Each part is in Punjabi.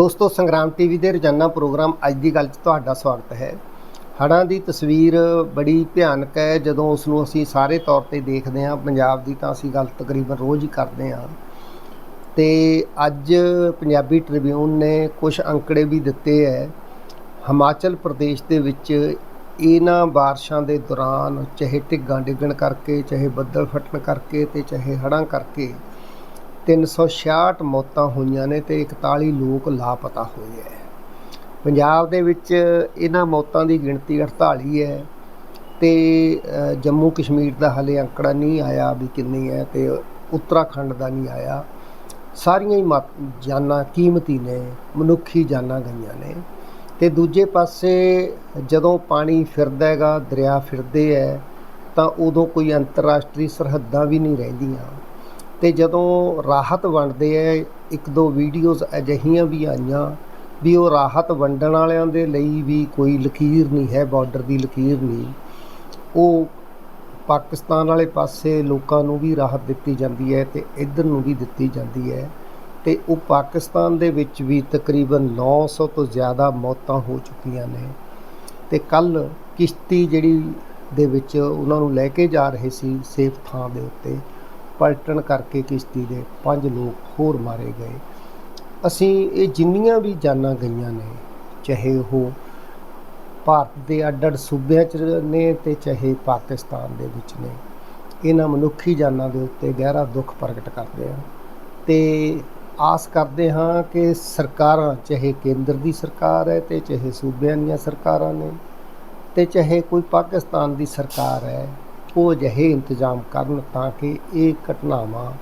ਦੋਸਤੋ, ਸੰਗਰਾਮ ਟੀਵੀ ਦੇ ਰੋਜ਼ਾਨਾ ਪ੍ਰੋਗਰਾਮ ਅੱਜ ਦੀ ਗੱਲ 'ਚ ਤੁਹਾਡਾ ਸਵਾਗਤ ਹੈ। ਹੜ੍ਹਾਂ ਦੀ ਤਸਵੀਰ ਬੜੀ ਭਿਆਨਕ ਹੈ। ਜਦੋਂ ਉਸ ਨੂੰ ਅਸੀਂ ਸਾਰੇ ਤੌਰ ਤੇ ਦੇਖਦੇ ਹਾਂ, ਪੰਜਾਬ ਦੀ ਤਾਂ ਅਸੀਂ ਗੱਲ ਤਕਰੀਬਨ ਰੋਜ਼ ਹੀ ਕਰਦੇ ਹਾਂ। ਤੇ ਅੱਜ ਪੰਜਾਬੀ ਟ੍ਰਿਬਿਊਨ ਨੇ ਕੁਝ ਅੰਕੜੇ ਵੀ ਦਿੱਤੇ ਹੈ। ਹਿਮਾਚਲ ਪ੍ਰਦੇਸ਼ ਦੇ ਵਿੱਚ ਇਹਨਾਂ ਬਾਰਿਸ਼ਾਂ ਦੇ ਦੌਰਾਨ, ਚਾਹੇ ਢਿੱਗਾਂ ਡਿੱਗਣ ਕਰਕੇ, ਚਾਹੇ ਬੱਦਲ ਫਟਣ ਕਰਕੇ ਤੇ ਚਾਹੇ ਹੜ੍ਹਾਂ ਕਰਕੇ 366 ਮੌਤਾਂ ਹੋਈਆਂ ਨੇ ਤੇ 41 ਲੋਕ ਲਾਪਤਾ ਹੋਏ ਹੈ ਪੰਜਾਬ ਦੇ ਵਿੱਚ ਇਹਨਾਂ ਮੌਤਾਂ ਦੀ ਗਿਣਤੀ 48 ਹੈ ਤੇ ਜੰਮੂ ਕਸ਼ਮੀਰ ਦਾ ਹਲੇ ਅੰਕੜਾ ਨਹੀਂ ਆਇਆ ਵੀ ਕਿੰਨੀ ਹੈ ਤੇ ਉੱਤਰਾਖੰਡ ਦਾ ਨਹੀਂ ਆਇਆ। ਸਾਰੀਆਂ ਹੀ ਮਾ- ਜਾਨਾਂ ਕੀਮਤੀ ਨੇ, ਮਨੁੱਖੀ ਜਾਨਾਂ ਗਈਆਂ ਨੇ ਤੇ ਦੂਜੇ ਪਾਸੇ ਜਦੋਂ ਪਾਣੀ ਫਿਰਦਾ ਹੈਗਾ, ਦਰਿਆ ਫਿਰਦੇ ਹੈ ਤਾਂ ਉਦੋਂ ਕੋਈ ਅੰਤਰਰਾਸ਼ਟਰੀ ਸਰਹੱਦਾਂ ਵੀ ਨਹੀਂ ਰਹਿੰਦੀਆਂ। ਤੇ ਜਦੋਂ ਰਾਹਤ ਵੰਡਦੇ ਐ ਇੱਕ ਦੋ ਵੀਡੀਓਜ਼ ਅਜਿਹੀਆਂ ਵੀ ਆਈਆਂ ਵੀ ਉਹ ਰਾਹਤ ਵੰਡਣ ਵਾਲਿਆਂ ਦੇ ਲਈ ਵੀ ਕੋਈ ਲਕੀਰ ਨਹੀਂ ਹੈ ਬਾਰਡਰ ਦੀ ਲਕੀਰ ਨਹੀਂ। ਉਹ ਪਾਕਿਸਤਾਨ ਵਾਲੇ ਪਾਸੇ ਲੋਕਾਂ ਨੂੰ ਵੀ ਰਾਹਤ ਦਿੱਤੀ ਜਾਂਦੀ ਹੈ ਤੇ ਇੱਧਰ ਨੂੰ ਵੀ ਦਿੱਤੀ ਜਾਂਦੀ ਹੈ ਤੇ ਉਹ ਪਾਕਿਸਤਾਨ ਦੇ ਵਿੱਚ ਵੀ ਤਕਰੀਬਨ 900 ਤੋਂ ਜ਼ਿਆਦਾ ਮੌਤਾਂ ਹੋ ਚੁੱਕੀਆਂ ਨੇ। ਤੇ ਕੱਲ ਕਿਸ਼ਤੀ ਜਿਹੜੀ ਦੇ ਵਿੱਚ ਉਹਨਾਂ ਨੂੰ ਲੈ ਕੇ ਜਾ ਰਹੇ ਸੀ ਸੇਫ ਥਾਂ ਦੇ ਉੱਤੇ ਪਲਟਣ ਕਰਕੇ ਕਿਸ਼ਤੀ ਦੇ ਪੰਜ ਲੋਕ ਹੋਰ ਮਾਰੇ ਗਏ। ਅਸੀਂ ਇਹ ਜਿੰਨੀਆਂ ਵੀ ਜਾਨਾਂ ਗਈਆਂ ਨੇ, ਚਾਹੇ ਉਹ ਭਾਰਤ ਦੇ ਅੱਡ-ਅੱਡ ਸੂਬਿਆਂ 'ਚ ਨੇ ਤੇ ਚਾਹੇ ਪਾਕਿਸਤਾਨ ਦੇ ਵਿੱਚ ਨੇ, ਇਹਨਾਂ ਮਨੁੱਖੀ ਜਾਨਾਂ ਦੇ ਉੱਤੇ ਗਹਿਰਾ ਦੁੱਖ ਪ੍ਰਗਟ ਕਰਦੇ ਹਾਂ ਤੇ ਆਸ ਕਰਦੇ ਹਾਂ ਕਿ ਸਰਕਾਰਾਂ, ਚਾਹੇ ਕੇਂਦਰ ਦੀ ਸਰਕਾਰ ਹੈ ਤੇ ਚਾਹੇ ਸੂਬਿਆਂ ਦੀਆਂ ਸਰਕਾਰਾਂ ਨੇ ਤੇ ਚਾਹੇ ਕੋਈ ਪਾਕਿਸਤਾਨ ਦੀ ਸਰਕਾਰ ਹੈ ਉਹ ਅਜਿਹੇ ਇੰਤਜ਼ਾਮ ਕਰਨ ਤਾਂ ਕਿ ਇਹ ਘਟਨਾਵਾਂ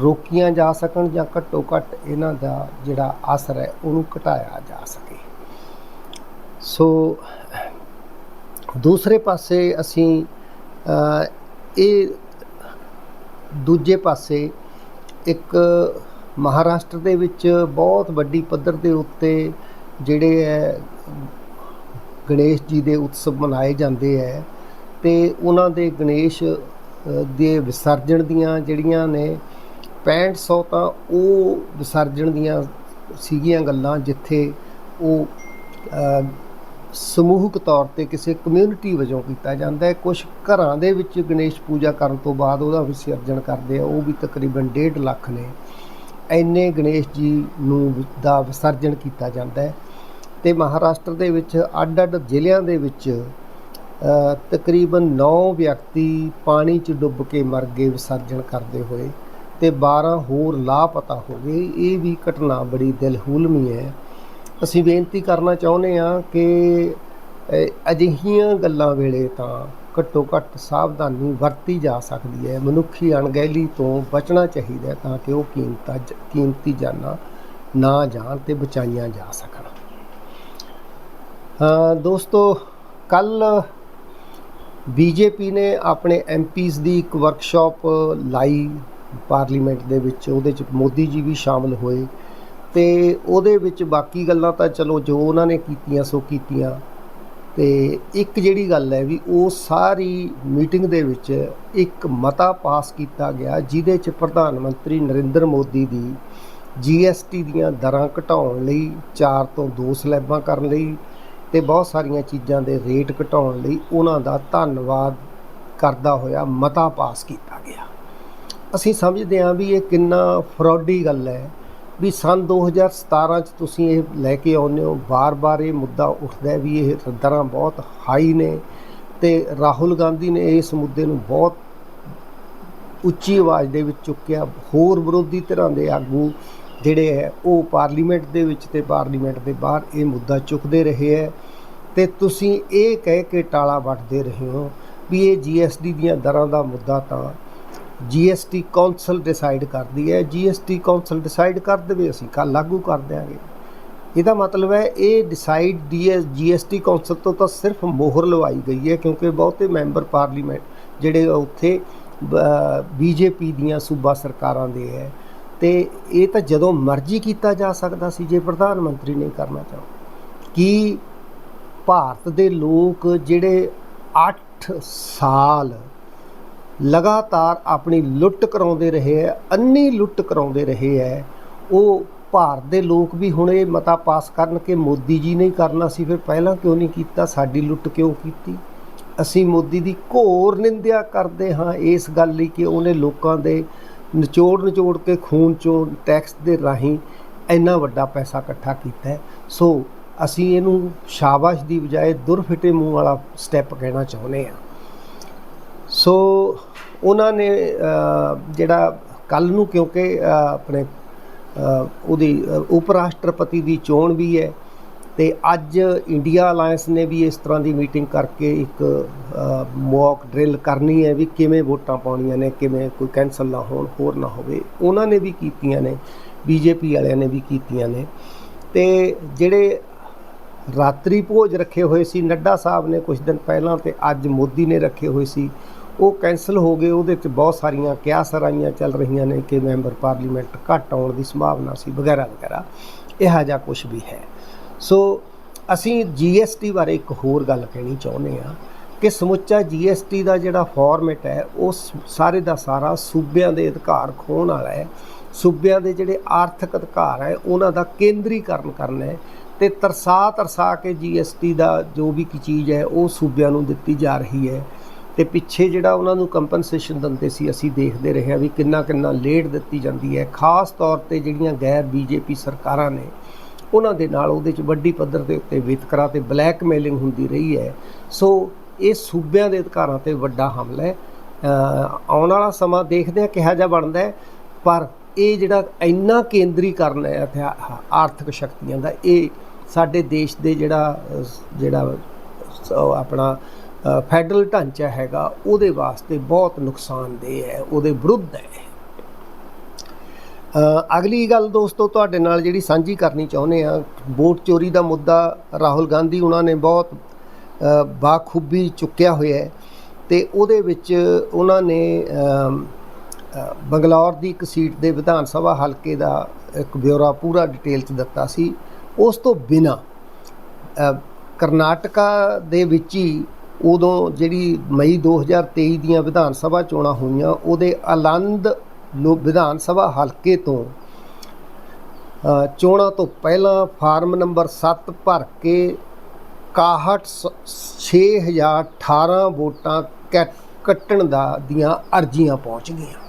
ਰੋਕੀਆਂ ਜਾ ਸਕਣ ਜਾਂ ਘੱਟੋ ਘੱਟ ਇਹਨਾਂ ਦਾ ਜਿਹੜਾ ਅਸਰ ਹੈ ਉਹਨੂੰ ਘਟਾਇਆ ਜਾ ਸਕੇ। ਸੋ, ਦੂਸਰੇ ਪਾਸੇ ਅਸੀਂ ਇਹ ਦੂਜੇ ਪਾਸੇ ਇੱਕ ਮਹਾਰਾਸ਼ਟਰ ਦੇ ਵਿੱਚ ਬਹੁਤ ਵੱਡੀ ਪੱਧਰ ਦੇ ਉੱਤੇ ਜਿਹੜੇ ਹੈ, ਗਣੇਸ਼ ਜੀ ਦੇ ਉਤਸਵ ਮਨਾਏ ਜਾਂਦੇ ਹੈ। ਤੇ ਉਹਨਾਂ ਦੇ ਗਣੇਸ਼ ਦੇ ਵਿਸਰਜਣ ਦੀਆਂ ਜਿਹੜੀਆਂ ਨੇ 6500 ਤਾਂ ਉਹ ਵਿਸਰਜਣ ਦੀਆਂ ਸੀਗੀਆਂ ਗੱਲਾਂ ਜਿੱਥੇ ਉਹ ਅ, ਸਮੂਹਿਕ ਤੌਰ ਤੇ ਕਿਸੇ ਕਮਿਊਨਿਟੀ ਵਜੋਂ ਕੀਤਾ ਜਾਂਦਾ ਹੈ। ਕੁਝ ਘਰਾਂ ਦੇ ਵਿੱਚ ਗਣੇਸ਼ ਪੂਜਾ ਕਰਨ ਤੋਂ ਬਾਅਦ ਉਹਦਾ ਵਿਸਰਜਣ ਕਰਦੇ ਆ। ਉਹ ਵੀ ਤਕਰੀਬਨ 1.5 ਲੱਖ ਨੇ। ਐਨੇ ਗਣੇਸ਼ ਜੀ ਨੂੰ ਦਾ ਵਿਸਰਜਣ ਕੀਤਾ ਜਾਂਦਾ ਹੈ। ਤੇ ਮਹਾਰਾਸ਼ਟਰ ਦੇ ਵਿੱਚ ਅੱਡ-ਅੱਡ ਜ਼ਿਲ੍ਹਿਆਂ ਦੇ ਵਿੱਚ ਤਕਰੀਬਨ 9 ਵਿਅਕਤੀ ਪਾਣੀ 'ਚ ਡੁੱਬ ਕੇ ਮਰ ਗਏ ਵਿਸਰਜਨ ਕਰਦੇ ਹੋਏ ਤੇ 12 ਹੋਰ ਲਾਪਤਾ ਹੋ ਗਏ। ਇਹ ਵੀ ਘਟਨਾ ਬੜੀ ਦਿਲਹੂਲਮੀ ਹੈ। ਅਸੀਂ ਬੇਨਤੀ ਕਰਨਾ ਚਾਹੁੰਦੇ ਹਾਂ ਕਿ ਅਜਿਹੀਆਂ ਗੱਲਾਂ ਵੇਲੇ ਤਾਂ ਘੱਟੋ ਘੱਟ ਸਾਵਧਾਨੀ ਵਰਤੀ ਜਾ ਸਕਦੀ ਹੈ। ਮਨੁੱਖੀ ਅਣਗਹਿਲੀ ਤੋਂ ਬਚਣਾ ਚਾਹੀਦਾ ਤਾਂ ਕਿ ਉਹ ਕੀਮਤਾਂ ਜ- ਕੀਮਤੀ ਜਾਨਾਂ ਨਾ ਜਾਣ ਤੇ ਬਚਾਈਆਂ ਜਾ ਸਕਣ। ਹਾਂ, ਦੋਸਤੋ ਕੱਲ ਬੀਜੇਪੀ ਨੇ ਆਪਣੇ ਐਮਪੀਜ਼ ਦੀ ਇੱਕ ਵਰਕਸ਼ਾਪ ਲਾਈ ਪਾਰਲੀਮੈਂਟ ਦੇ ਵਿੱਚ, ਉਹਦੇ ਚ ਮੋਦੀ ਜੀ ਵੀ ਸ਼ਾਮਲ ਹੋਏ ਤੇ ਉਹਦੇ ਵਿੱਚ ਬਾਕੀ ਗੱਲਾਂ ਤਾਂ ਚਲੋ ਜੋ ਉਹਨਾਂ ਨੇ ਕੀਤੀਆਂ ਸੋ ਕੀਤੀਆਂ। ਤੇ ਇੱਕ ਜਿਹੜੀ ਗੱਲ ਹੈ ਵੀ ਉਹ ਸਾਰੀ ਮੀਟਿੰਗ ਦੇ ਵਿੱਚ ਇੱਕ ਮਤਾ ਪਾਸ ਕੀਤਾ ਗਿਆ, ਜਿਹਦੇ ਚ ਪ੍ਰਧਾਨ ਮੰਤਰੀ ਨਰਿੰਦਰ ਮੋਦੀ ਦੀ ਜੀਐਸਟੀ ਦੀਆਂ ਦਰਾਂ ਘਟਾਉਣ ਲਈ 4 ਤੋਂ 2 ਸਲੈਬਾਂ ਕਰਨ ਲਈ ਅਤੇ ਬਹੁਤ ਸਾਰੀਆਂ ਚੀਜ਼ਾਂ ਦੇ ਰੇਟ ਘਟਾਉਣ ਲਈ ਉਹਨਾਂ ਦਾ ਧੰਨਵਾਦ ਕਰਦਾ ਹੋਇਆ ਮਤਾ ਪਾਸ ਕੀਤਾ ਗਿਆ। ਅਸੀਂ ਸਮਝਦੇ ਹਾਂ ਵੀ ਇਹ ਕਿੰਨਾ ਫਰੋਡੀ ਗੱਲ ਹੈ ਵੀ ਸਨ 2017 ਚ ਤੁਸੀਂ ਇਹ ਲੈ ਕੇ ਆਉਂਦੇ ਹੋ, ਬਾਰ-ਬਾਰ ਇਹ ਮੁੱਦਾ ਉੱਠਦਾ ਵੀ ਇਹ ਦਰਾਂ ਬਹੁਤ ਹਾਈ ਨੇ ਤੇ ਰਾਹੁਲ ਗਾਂਧੀ ਨੇ ਇਸ ਮੁੱਦੇ ਨੂੰ ਬਹੁਤ ਉੱਚੀ ਆਵਾਜ਼ ਦੇ ਵਿੱਚ ਚੁੱਕਿਆ। ਹੋਰ ਵਿਰੋਧੀ ਧਿਰਾਂ ਦੇ ਆਗੂ ਜਿਹੜੇ ਹੈ, ਉਹ ਪਾਰਲੀਮੈਂਟ ਦੇ ਵਿੱਚ ਤੇ ਪਾਰਲੀਮੈਂਟ ਦੇ ਬਾਹਰ ਇਹ ਮੁੱਦਾ ਚੁੱਕਦੇ ਰਹੇ ਹੈ। ਤੇ ਤੁਸੀਂ ਇਹ ਕਹਿ ਕੇ ਟਾਲਾ ਵੱਟਦੇ ਰਹੇ ਹੋ ਵੀ ਇਹ ਜੀਐਸਟੀ ਦੀਆਂ ਦਰਾਂ ਦਾ ਮੁੱਦਾ ਤਾਂ ਜੀਐਸਟੀ ਕੌਂਸਲ ਡਿਸਾਈਡ ਕਰਦੀ ਹੈ। ਜੀਐਸਟੀ ਕੌਂਸਲ ਡਿਸਾਈਡ ਕਰ ਦੇਵੇ, ਅਸੀਂ ਕੱਲ ਲਾਗੂ ਕਰ ਦਿਆਂਗੇ। ਇਹਦਾ ਮਤਲਬ ਹੈ, ਇਹ ਡਿਸਾਈਡ ਡੀਐਸ ਜੀਐਸਟੀ ਕੌਂਸਲ ਤੋਂ ਤਾਂ ਸਿਰਫ ਮੋਹਰ ਲਵਾਈ ਗਈ ਹੈ ਕਿਉਂਕਿ ਬਹੁਤੇ ਮੈਂਬਰ ਪਾਰਲੀਮੈਂਟ ਜਿਹੜੇ ਉੱਥੇ ਬੀਜੇਪੀ ਦੀਆਂ ਸੂਬਾ ਸਰਕਾਰਾਂ ਦੇ ਹੈ। ਤੇ ਇਹ ਤਾਂ ਜਦੋਂ ਮਰਜ਼ੀ ਕੀਤਾ ਜਾ ਸਕਦਾ ਸੀ, ਜੇ ਪ੍ਰਧਾਨ ਮੰਤਰੀ ਨਹੀਂ ਕਰਨਾ ਚਾਹੁੰਦਾ ਕੀ ਭਾਰਤ ਦੇ ਲੋਕ ਜਿਹੜੇ 8 ਸਾਲ ਲਗਾਤਾਰ ਆਪਣੀ ਲੁੱਟ ਕਰਾਉਂਦੇ ਰਹੇ ਹੈ, ਅੰਨੀ ਲੁੱਟ ਕਰਾਉਂਦੇ ਰਹੇ ਹੈ, ਉਹ ਭਾਰਤ ਦੇ ਲੋਕ ਵੀ ਹੁਣ ਇਹ ਮਤਾ ਪਾਸ ਕਰਨ ਕਿ ਮੋਦੀ ਜੀ ਨੇ ਕਰਨਾ ਸੀ, ਫਿਰ ਪਹਿਲਾਂ ਕਿਉਂ ਨਹੀਂ ਕੀਤਾ? ਸਾਡੀ ਲੁੱਟ ਕਿਉਂ ਕੀਤੀ? ਅਸੀਂ ਮੋਦੀ ਦੀ ਘੋਰ ਨਿੰਦਿਆ ਕਰਦੇ ਹਾਂ ਇਸ ਗੱਲ ਲਈ ਕਿ ਉਹਨੇ ਲੋਕਾਂ ਦੇ ਨਿਚੋੜ ਨਿਚੋੜ ਕੇ ਖੂਨ ਚੋਂ ਟੈਕਸ ਦੇ ਰਾਹੀਂ ਇੰਨਾ ਵੱਡਾ ਪੈਸਾ ਇਕੱਠਾ ਕੀਤਾ ਸੋ ਅਸੀਂ ਇਹਨੂੰ ਸ਼ਾਬਾਸ਼ ਦੀ ਬਜਾਏ ਦੁਰਫਿੱਟੇ ਮੂੰਹ ਵਾਲਾ ਸਟੈਪ ਕਹਿਣਾ ਚਾਹੁੰਦੇ ਹਾਂ। ਸੋ ਉਹਨਾਂ ਨੇ ਜਿਹੜਾ ਕੱਲ ਨੂੰ ਕਿਉਂਕਿ ਆਪਣੇ ਉਹਦੀ ਉਪ ਰਾਸ਼ਟਰਪਤੀ ਦੀ ਚੋਣ ਵੀ ਹੈ ਤੇ ਅੱਜ ਇੰਡੀਆ ਅਲਾਈਅੰਸ ਨੇ ਵੀ ਇਸ ਤਰ੍ਹਾਂ ਦੀ ਮੀਟਿੰਗ ਕਰਕੇ ਇੱਕ ਮੌਕ ਡਰਿਲ ਕਰਨੀ ਹੈ ਵੀ ਕਿਵੇਂ ਵੋਟਾਂ ਪਾਉਣੀਆਂ ਨੇ, ਕਿਵੇਂ ਕੋਈ ਕੈਂਸਲ ਨਾ ਹੋਣ, ਹੋਰ ਨਾ ਹੋਵੇ। ਉਹਨਾਂ ਨੇ ਵੀ ਕੀਤੀਆਂ ਨੇ ਬੀਜੇਪੀ ਵਾਲਿਆਂ ਨੇ ਵੀ ਕੀਤੀਆਂ ਨੇ। ਤੇ ਜਿਹੜੇ ਰਾਤਰੀ ਭੋਜ ਰੱਖੇ ਹੋਏ ਸੀ, ਨੱਡਾ ਸਾਹਿਬ ਨੇ ਕੁਝ ਦਿਨ ਪਹਿਲਾਂ ਤੇ ਅੱਜ ਮੋਦੀ ਨੇ ਰੱਖੇ ਹੋਏ ਸੀ, ਉਹ ਕੈਂਸਲ ਹੋ ਗਏ। ਉਹਦੇ 'ਚ ਬਹੁਤ ਸਾਰੀਆਂ ਕਿਆਸਰਾਈਆਂ ਚੱਲ ਰਹੀਆਂ ਨੇ ਕਿ ਮੈਂਬਰ ਪਾਰਲੀਮੈਂਟ ਘੱਟ ਆਉਣ ਦੀ ਸੰਭਾਵਨਾ ਸੀ, ਵਗੈਰਾ ਵਗੈਰਾ। ਇਹੋ ਜਿਹਾ ਕੁਝ ਵੀ ਹੈ। ਸੋ ਅਸੀਂ ਜੀਐਸਟੀ ਬਾਰੇ ਇੱਕ ਹੋਰ ਗੱਲ ਕਹਿਣੀ ਚਾਹੁੰਦੇ ਆ ਕਿ ਸਮੁੱਚਾ ਜੀਐਸਟੀ ਦਾ ਜਿਹੜਾ ਫਾਰਮੈਟ ਹੈ, ਉਹ ਸਾਰੇ ਦਾ ਸਾਰਾ ਸੂਬਿਆਂ ਦੇ ਅਧਿਕਾਰ ਖੋਣ ਵਾਲਾ ਹੈ। ਸੂਬਿਆਂ ਦੇ ਜਿਹੜੇ ਆਰਥਿਕ ਅਧਿਕਾਰ ਹੈ, ਉਹਨਾਂ ਦਾ ਕੇਂਦਰੀਕਰਨ ਕਰਨਾ ਹੈ ਤੇ ਤਰਸਾ ਤਰਸਾ ਕੇ ਜੀਐਸਟੀ ਦਾ ਜੋ ਵੀ ਕੀ ਚੀਜ਼ ਹੈ, ਉਹ ਸੂਬਿਆਂ ਨੂੰ ਦਿੱਤੀ ਜਾ ਰਹੀ ਹੈ। ਤੇ ਪਿੱਛੇ ਜਿਹੜਾ ਉਹਨਾਂ ਨੂੰ ਕੰਪਨਸੇਸ਼ਨ ਦਿੰਦੇ ਸੀ, ਅਸੀਂ ਦੇਖਦੇ ਰਹੇ ਹਾਂ ਵੀ ਕਿੰਨਾ ਕਿੰਨਾ ਲੇਟ ਦਿੱਤੀ ਜਾਂਦੀ ਹੈ। ਖਾਸ ਤੌਰ ਤੇ ਜਿਹੜੀਆਂ ਗੈਰ ਬੀਜੇਪੀ ਸਰਕਾਰਾਂ ਨੇ ਉਹਨਾਂ ਦੇ ਨਾਲ ਉਹਦੇ ਚ ਵੱਡੀ ਪੱਧਰ ਦੇ ਉੱਤੇ ਵਿਤਕਰਾ ਤੇ ਬਲੈਕਮੇਲਿੰਗ ਹੁੰਦੀ ਰਹੀ ਹੈ। ਸੋ ਇਹ ਸੂਬਿਆਂ ਦੇ ਅਧਿਕਾਰਾਂ ਤੇ ਵੱਡਾ ਹਮਲਾ ਹੈ। ਆਉਣ ਵਾਲਾ ਸਮਾਂ ਦੇਖਦੇ ਹਾਂ ਕਿਹਾ ਜਾ ਬਣਦਾ ਹੈ। ਪਰ ਇਹ ਜਿਹੜਾ ਇੰਨਾ ਕੇਂਦਰੀਕਰਨ ਹੈ ਆਰਥਿਕ ਸ਼ਕਤੀਆਂ ਦਾ, ਇਹ ਸਾਡੇ ਦੇਸ਼ ਦੇ ਜਿਹੜਾ ਜਿਹੜਾ ਆਪਣਾ ਫੈਡਰਲ ਢਾਂਚਾ ਹੈਗਾ, ਉਹਦੇ ਵਾਸਤੇ ਬਹੁਤ ਨੁਕਸਾਨਦੇਹ ਹੈ, ਉਹਦੇ ਵਿਰੁੱਧ ਹੈ। ਅਗਲੀ ਗੱਲ ਦੋਸਤੋ, ਤੁਹਾਡੇ ਨਾਲ ਜਿਹੜੀ ਸਾਂਝੀ ਕਰਨੀ ਚਾਹੁੰਦੇ ਆ ਵੋਟ ਚੋਰੀ ਦਾ ਮੁੱਦਾ ਰਾਹੁਲ ਗਾਂਧੀ ਉਹਨਾਂ ਨੇ ਬਹੁਤ ਬਾਖੂਬੀ ਚੁੱਕਿਆ ਹੋਇਆ ਹੈ ਤੇ ਉਹਦੇ ਵਿੱਚ ਉਹਨਾਂ ਨੇ ਬੰਗਲੌਰ ਦੀ ਇੱਕ ਸੀਟ ਦੇ ਵਿਧਾਨ ਸਭਾ ਹਲਕੇ ਦਾ ਇੱਕ ਬਿਊਰਾ ਪੂਰਾ ਡਿਟੇਲ ਚ ਦਿੱਤਾ ਸੀ। ਉਸ ਤੋਂ ਬਿਨਾ ਕਰਨਾਟਕਾ ਦੇ ਵਿੱਚ ਹੀ ਉਦੋਂ ਜਿਹੜੀ ਮਈ 2023 ਦੀਆਂ ਵਿਧਾਨ ਸਭਾ ਚੋਣਾਂ ਹੋਈਆਂ, ਉਹਦੇ ਆਨੰਦ ਲੋ ਵਿਧਾਨ ਸਭਾ ਹਲਕੇ ਤੋਂ ਚੋਣਾਂ ਤੋਂ ਪਹਿਲਾਂ ਫਾਰਮ ਨੰਬਰ 7 ਭਰ ਕੇ 61 6018 ਵੋਟਾਂ ਕੱਟ- ਕੱਟਣ ਦਾ ਦੀਆਂ ਅਰਜ਼ੀਆਂ ਪਹੁੰਚ ਗਈਆਂ।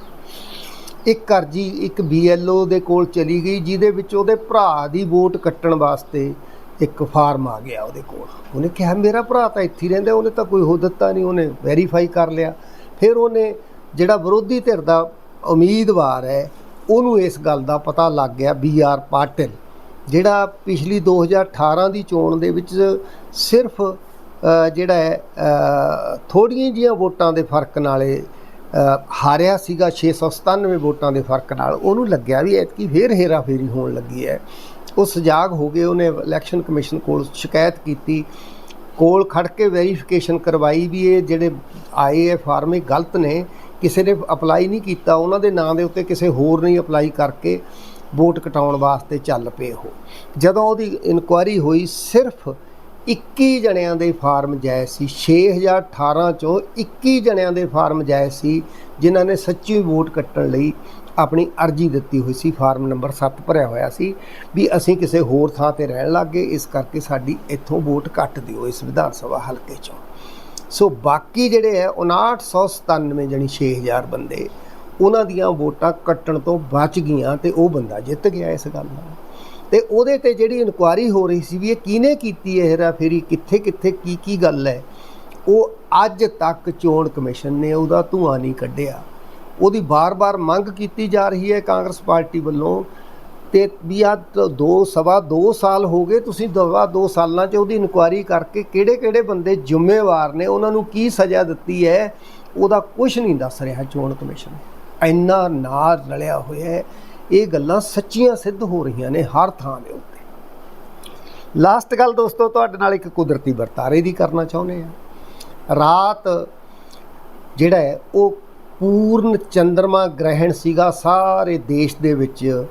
ਇੱਕ ਅਰਜ਼ੀ ਇੱਕ ਬੀਐਲਓ ਦੇ ਕੋਲ ਚਲੀ ਗਈ, ਜਿਹਦੇ ਵਿੱਚ ਉਹਦੇ ਭਰਾ ਦੀ ਵੋਟ ਕੱਟਣ ਵਾਸਤੇ ਇੱਕ ਫਾਰਮ ਆ ਗਿਆ ਉਹਦੇ ਕੋਲ। ਉਹਨੇ ਕਿਹਾ, ਮੇਰਾ ਭਰਾ ਤਾਂ ਇੱਥੇ ਹੀ ਰਹਿੰਦਾ, ਉਹਨੇ ਤਾਂ ਕੋਈ ਹੋ ਦਿੱਤਾ ਨਹੀਂ, ਉਹਨੇ ਵੈਰੀਫਾਈ ਕਰ ਲਿਆ। ਫਿਰ ਉਹਨੇ ਜਿਹੜਾ ਵਿਰੋਧੀ ਧਿਰ ਦਾ ਉਮੀਦਵਾਰ ਹੈ, ਉਹਨੂੰ ਇਸ ਗੱਲ ਦਾ ਪਤਾ ਲੱਗ ਗਿਆ ਬੀ ਆਰ ਪਾਟਿਲ, ਜਿਹੜਾ ਪਿਛਲੀ 2018 ਦੀ ਚੋਣ ਦੇ ਵਿੱਚ ਸਿਰਫ ਜਿਹੜਾ ਹੈ ਥੋੜੀਆਂ ਜੀਆਂ ਵੋਟਾਂ ਦੇ ਫ਼ਰਕ ਨਾਲੇ ਹਾਰਿਆ ਸੀਗਾ 697 ਵੋਟਾਂ ਦੇ ਫ਼ਰਕ ਨਾਲ, ਉਹਨੂੰ ਲੱਗਿਆ ਵੀ ਐਤਕੀ ਫੇਰ ਹੇਰਾ ਫੇਰੀ ਹੋਣ ਲੱਗੀ ਹੈ। ਉਹ ਸਜਾਗ ਹੋ ਗਏ, ਉਹਨੇ ਇਲੈਕਸ਼ਨ ਕਮਿਸ਼ਨ ਕੋਲ ਸ਼ਿਕਾਇਤ ਕੀਤੀ, ਕੋਲ ਖੜ ਕੇ ਵੈਰੀਫਿਕੇਸ਼ਨ ਕਰਵਾਈ ਵੀ ਇਹ ਜਿਹੜੇ ਆਏ ਹੈ, ਫਾਰਮੇ ਗਲਤ ਨੇ ਕਿਸੇ ਨੇ ਅਪਲਾਈ ਨਹੀਂ ਕੀਤਾ, ਉਹਨਾਂ ਦੇ ਨਾਂ ਦੇ ਉੱਤੇ ਕਿਸੇ ਹੋਰ ਨੇ ਅਪਲਾਈ ਕਰਕੇ ਵੋਟ ਕਟਾਉਣ ਵਾਸਤੇ ਚੱਲ ਪਏ ਉਹ। ਜਦੋਂ ਉਹਦੀ ਇਨਕੁਆਇਰੀ ਹੋਈ, ਸਿਰਫ 21 ਜਣਿਆਂ ਦੇ ਫਾਰਮ ਜਾਇਜ਼ ਸੀ। 6018 ਚੋਂ 21 ਜਣਿਆਂ ਦੇ ਫਾਰਮ ਜਾਇਜ਼ ਸੀ, ਜਿਨ੍ਹਾਂ ਨੇ ਸੱਚੀ ਵੋਟ ਕੱਟਣ ਲਈ ਆਪਣੀ ਅਰਜ਼ੀ ਦਿੱਤੀ ਹੋਈ ਸੀ। ਫਾਰਮ ਨੰਬਰ 7 ਭਰਿਆ ਹੋਇਆ ਸੀ ਵੀ ਅਸੀਂ ਕਿਸੇ ਹੋਰ ਥਾਂ ਤੇ ਰਹਿਣ ਲੱਗੇ ਇਸ ਕਰਕੇ ਸਾਡੀ ਇੱਥੋਂ ਵੋਟ ਕੱਟ ਦਿਓ ਇਸ ਵਿਧਾਨ ਸਭਾ ਹਲਕੇ ਚੋਂ। ਸੋ ਬਾਕੀ ਜਿਹੜੇ ਹੈ 5997 ਜਣੀ 6000 ਬੰਦੇ, ਉਹਨਾਂ ਦੀਆਂ ਵੋਟਾਂ ਕੱਟਣ ਤੋਂ ਬਚ ਗਈਆਂ ਤੇ ਉਹ ਬੰਦਾ ਜਿੱਤ ਗਿਆ ਇਸ ਗੱਲ ਨਾਲ। ਤੇ ਉਹਦੇ ਤੇ ਜਿਹੜੀ ਇਨਕੁਆਇਰੀ ਹੋ ਰਹੀ ਸੀ ਵੀ ਇਹ ਕਿਹਨੇ ਕੀਤੀ ਹੈ ਹੇਰਾ ਫੇਰੀ ਕਿੱਥੇ ਕਿੱਥੇ ਕੀ ਕੀ ਗੱਲ ਹੈ, ਉਹ ਅੱਜ ਤੱਕ ਚੋਣ ਕਮਿਸ਼ਨ ਨੇ ਉਹਦਾ ਧੂਆਂ ਨਹੀਂ ਕੱਢਿਆ। ਉਹਦੀ ਬਾਰ-ਬਾਰ ਮੰਗ ਕੀਤੀ ਜਾ ਰਹੀ ਹੈ ਕਾਂਗਰਸ ਪਾਰਟੀ ਵੱਲੋਂ ਤੇ ਵੀ ਆ ਦੋ ਸਵਾ ਦੋ ਸਾਲ ਹੋ ਗਏ, ਤੁਸੀਂ ਦਵਾ ਦੋ ਸਾਲਾਂ 'ਚ ਉਹਦੀ ਇਨਕੁਆਇਰੀ ਕਰਕੇ ਕਿਹੜੇ-ਕਿਹੜੇ ਬੰਦੇ ਜ਼ਿੰਮੇਵਾਰ ਨੇ, ਉਹਨਾਂ ਨੂੰ ਕੀ ਸਜ਼ਾ ਦਿੱਤੀ ਹੈ, ਉਹਦਾ ਕੁਝ ਨਹੀਂ ਦੱਸ ਰਿਹਾ ਚੋਣ ਕਮਿਸ਼ਨ। ਇੰਨਾ ਨਾਲ ਰਲਿਆ ਹੋਇਆ ਹੈ, ਇਹ ਗੱਲਾਂ ਸੱਚੀਆਂ ਸਿੱਧ ਹੋ ਰਹੀਆਂ ਨੇ ਹਰ ਥਾਂ ਦੇ ਉੱਤੇ। ਲਾਸਟ ਗੱਲ ਦੋਸਤੋ, ਤੁਹਾਡੇ ਨਾਲ ਇੱਕ ਕੁਦਰਤੀ ਵਰਤਾਰੇ ਦੀ ਕਰਨਾ ਚਾਹੁੰਦੇ ਆ ਰਾਤ ਜਿਹੜਾ ਹੈ, ਉਹ ਪੂਰਨ ਚੰ드ਰਮਾ ਗ੍ਰਹਿਣ ਸੀਗਾ, ਸਾਰੇ ਦੇਸ਼ ਦੇ ਵਿੱਚ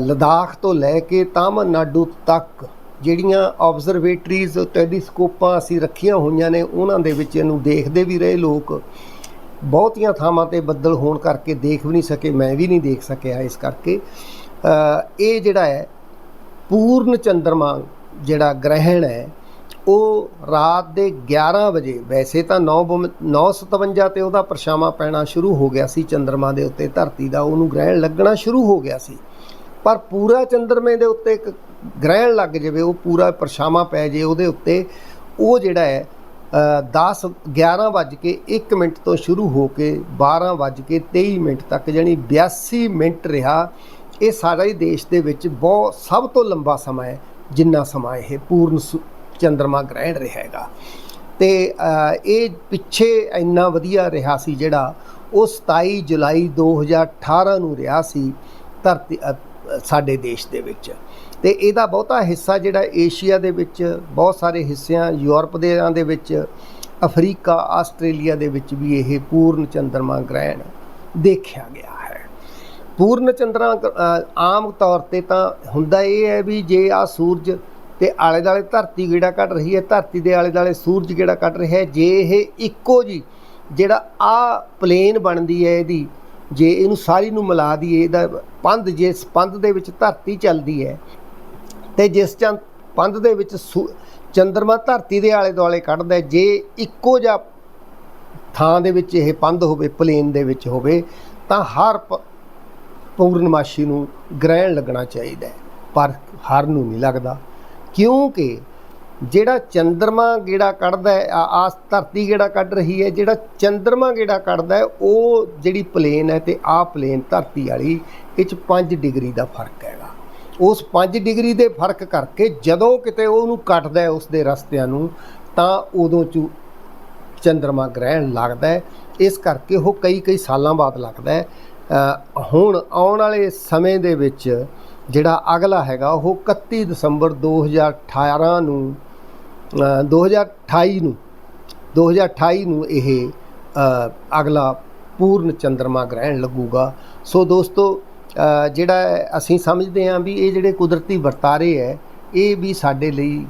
ਲਦਾਖ ਤੋਂ ਲੈ ਕੇ ਤਾਮਿਲਨਾਡੂ ਤੱਕ ਜਿਹੜੀਆਂ ਆਬਜ਼ਰਵੇਟਰੀਜ਼ ਟੈਲੀਸਕੋਪਾਂ ਅਸੀਂ ਰੱਖੀਆਂ ਹੋਈਆਂ ਨੇ, ਉਹਨਾਂ ਦੇ ਵਿੱਚ ਇਹਨੂੰ ਦੇਖਦੇ ਵੀ ਰਹੇ ਲੋਕ। ਬਹੁਤੀਆਂ ਥਾਵਾਂ ਤੇ ਬੱਦਲ ਹੋਣ ਕਰਕੇ ਦੇਖ ਵੀ ਨਹੀਂ ਸਕੇ, ਮੈਂ ਵੀ ਨਹੀਂ ਦੇਖ ਸਕਿਆ ਇਸ ਕਰਕੇ। ਇਹ ਜਿਹੜਾ ਹੈ, ਪੂਰਨ ਚੰਦਰਮਾ ਜਿਹੜਾ ਗ੍ਰਹਿਣ ਹੈ, ਉਹ ਰਾਤ ਦੇ 11 ਵਜੇ, ਵੈਸੇ ਤਾਂ 9 9:57 ਤੇ ਉਹਦਾ ਪਰਛਾਵਾਂ ਪੈਣਾ ਸ਼ੁਰੂ ਹੋ ਗਿਆ ਸੀ, ਚੰਦਰਮਾ ਦੇ ਉੱਤੇ ਧਰਤੀ ਦਾ, ਉਹਨੂੰ ਗ੍ਰਹਿਣ ਲੱਗਣਾ ਸ਼ੁਰੂ ਹੋ ਗਿਆ ਸੀ। ਪਰ ਪੂਰਾ ਚੰਦਰਮੇ ਦੇ ਉੱਤੇ ਇੱਕ ਗ੍ਰਹਿਣ ਲੱਗ ਜਾਵੇ ਉਹ ਪੂਰਾ ਪਰਛਾਵਾਂ ਪੈ ਜੇ ਉਹਦੇ ਉੱਤੇ ਉਹ ਜਿਹੜਾ ਹੈ ਅ, 10 11 ਵੱਜ ਕੇ 1 ਮਿੰਟ ਤੋਂ ਸ਼ੁਰੂ ਹੋ ਕੇ 12 ਵੱਜ ਕੇ 23 ਮਿੰਟ ਤੱਕ ਯਾਨੀ 82 ਮਿੰਟ ਰਿਹਾ ਇਹ ਸਾਰਾ ਹੀ ਦੇਸ਼ ਦੇ ਵਿੱਚ ਬਹੁਤ ਸਭ ਤੋਂ ਲੰਬਾ ਸਮਾਂ ਹੈ ਜਿੰਨਾ ਸਮਾਂ ਇਹ ਪੂਰਨ ਸੁ- ਚੰਦਰਮਾ ਗ੍ਰਹਿਣ ਰਿਹਾ ਹੈਗਾ। ਤੇ ਇਹ ਪਿੱਛੇ ਇੰਨਾ ਵਧੀਆ ਰਿਹਾ ਸੀ ਜਿਹੜਾ ਉਹ 27 ਜੁਲਾਈ 2018 ਨੂੰ ਰਿਹਾ ਸੀ ਧਰਤੀ ਸਾਡੇ ਦੇਸ਼ ਦੇ ਵਿੱਚ। ਤੇ ਇਹਦਾ ਬਹੁਤਾ ਹਿੱਸਾ ਜਿਹੜਾ ਏਸ਼ੀਆ ਦੇ ਵਿੱਚ, ਬਹੁਤ ਸਾਰੇ ਹਿੱਸਿਆਂ ਯੂਰਪ ਦੇ ਦੇ ਵਿੱਚ, ਅਫਰੀਕਾ, ਆਸਟ੍ਰੇਲੀਆ ਦੇ ਵਿੱਚ ਵੀ ਇਹ ਪੂਰਨ ਚੰਦਰਮਾ ਗ੍ਰਹਿਣ ਦੇਖਿਆ ਗਿਆ ਹੈ। ਪੂਰਨ ਚੰਦਰਮਾ ਆਮ ਤੌਰ ਤੇ ਤਾਂ ਹੁੰਦਾ ਇਹ ਹੈ ਵੀ ਜੇ ਆ ਸੂਰਜ ਤੇ ਆਲੇ ਦਾਲੇ ਧਰਤੀ ਗੇੜਾ ਕੱਢ ਰਹੀ ਹੈ, ਧਰਤੀ ਦੇ ਆਲੇ ਦਾਲੇ ਸੂਰਜ ਗੇੜਾ ਕੱਢ ਰਿਹਾ ਹੈ, ਜੇ ਇਹ ਇੱਕੋ ਜੀ ਜਿਹੜਾ ਆ ਪਲੇਨ ਬਣਦੀ ਹੈ ਇਹਦੀ ਜੇ ਇਹਨੂੰ ਸਾਰੀ ਨੂੰ ਮਿਲਾ ਦਈਏ, ਇਹਦਾ ਪੰਧ ਜੇ ਪੰਧ ਦੇ ਵਿੱਚ ਧਰਤੀ ਚੱਲਦੀ ਹੈ, ਤੇ ਜਿਸ ਚੰਦ ਪੰਧ ਦੇ ਵਿੱਚ ਸੂ- ਚੰਦਰਮਾ ਧਰਤੀ ਦੇ ਆਲੇ ਦੁਆਲੇ ਕੱਢਦਾ ਜੇ ਇੱਕੋ ਜਿਹਾ ਥਾਂ ਦੇ ਵਿੱਚ ਇਹ ਪੰਧ ਹੋਵੇ, ਪਲੇਨ ਦੇ ਵਿੱਚ ਹੋਵੇ, ਤਾਂ ਹਰ ਪੂਰਨਮਾਸ਼ੀ ਨੂੰ ਗ੍ਰਹਿਣ ਲੱਗਣਾ ਚਾਹੀਦਾ ਪਰ ਹਰ ਨੂੰ ਨਹੀਂ ਲੱਗਦਾ। ਕਿਉਂਕਿ ਜਿਹੜਾ ਚੰਦਰਮਾ ਗੇੜਾ ਕੱਢਦਾ ਹੈ, ਆ ਆਸ ਧਰਤੀ ਗੇੜਾ ਕੱਢ ਰਹੀ ਹੈ, ਜਿਹੜਾ ਚੰਦਰਮਾ ਗੇੜਾ ਕੱਢਦਾ ਹੈ, ਉਹ ਜਿਹੜੀ ਪਲੇਨ ਹੈ ਤੇ ਆਹ ਪਲੇਨ ਧਰਤੀ ਵਾਲੀ, ਇਹ ਚ 5 ਡਿਗਰੀ ਦਾ ਫ਼ਰਕ ਹੈਗਾ। ਉਸ 5 ਡਿਗਰੀ ਦੇ ਫ਼ਰਕ ਕਰਕੇ ਜਦੋਂ ਕਿਤੇ ਉਹਨੂੰ ਕੱਟਦਾ ਹੈ ਉਸ ਦੇ ਰਸਤਿਆਂ ਨੂੰ, ਤਾਂ ਉਦੋਂ ਚ ਚੰਦਰਮਾ ਗ੍ਰਹਿਣ ਲੱਗਦਾ ਹੈ। ਇਸ ਕਰਕੇ ਉਹ ਕਈ ਕਈ ਸਾਲਾਂ ਬਾਅਦ ਲੱਗਦਾ ਹੈ। ਹੁਣ ਆਉਣ ਵਾਲੇ ਸਮੇਂ ਦੇ ਵਿੱਚ ਜਿਹੜਾ ਅਗਲਾ ਹੈਗਾ, ਉਹ 31 ਦਸੰਬਰ 2018 ਨੂੰ 2028 ਨੂੰ 2028 ਨੂੰ ਇਹ ਅਗਲਾ ਪੂਰਨ ਚੰਦਰਮਾ ਗ੍ਰਹਿਣ ਲੱਗੂਗਾ। ਸੋ ਦੋਸਤੋ ਜਿਹੜਾ ਅਸੀਂ ਸਮਝਦੇ ਹਾਂ ਵੀ ਇਹ ਜਿਹੜੇ ਕੁਦਰਤੀ ਵਰਤਾਰੇ ਹੈ, ਇਹ ਵੀ ਸਾਡੇ ਲਈ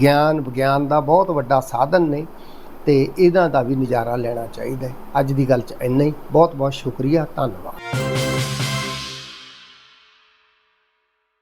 ਗਿਆਨ, ਵਿਗਿਆਨ ਦਾ ਬਹੁਤ ਵੱਡਾ ਸਾਧਨ ਨੇ ਤੇ ਇਹਨਾਂ ਦਾ ਵੀ ਨਜ਼ਾਰਾ ਲੈਣਾ ਚਾਹੀਦਾ ਹੈ। ਅੱਜ ਦੀ ਗੱਲ 'ਚ ਇੰਨਾ ਹੀ। ਬਹੁਤ ਬਹੁਤ ਸ਼ੁਕਰੀਆ। ਧੰਨਵਾਦ।